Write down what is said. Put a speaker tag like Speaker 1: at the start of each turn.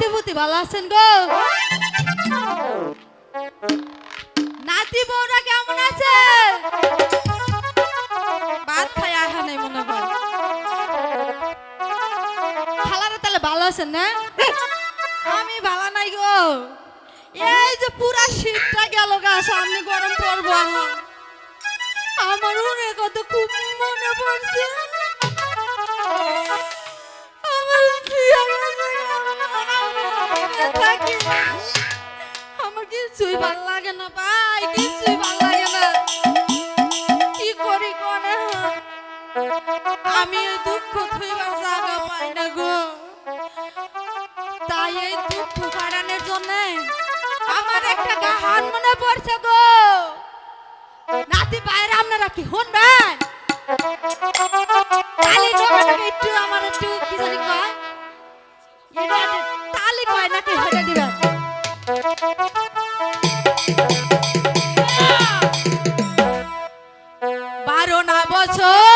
Speaker 1: নাতিপুতি ভালো আছেন গো? নাতি বউরা কেমন আছে? খাই আহা নাই মনে হয়। খালারা তাহলে ভালো আছেন না? আমি ভালো নাই গো। এই যে পুরো শীতটা গেল গা, সামনে গরম পড়ব আমার। কত খুব মনে পড়ছে। কিছুই ভালো লাগে না ভাই, কিছুই ভালো লাগে না। কি করি কনে? আমি দুঃখ থইবার জায়গা পাই না গো। তাই এই দুঃখ কাটানোর জন্য আমার একটা গাহান মনে পড়ছে গো। নাতি বাইরে আপনারা কি ভাই বছর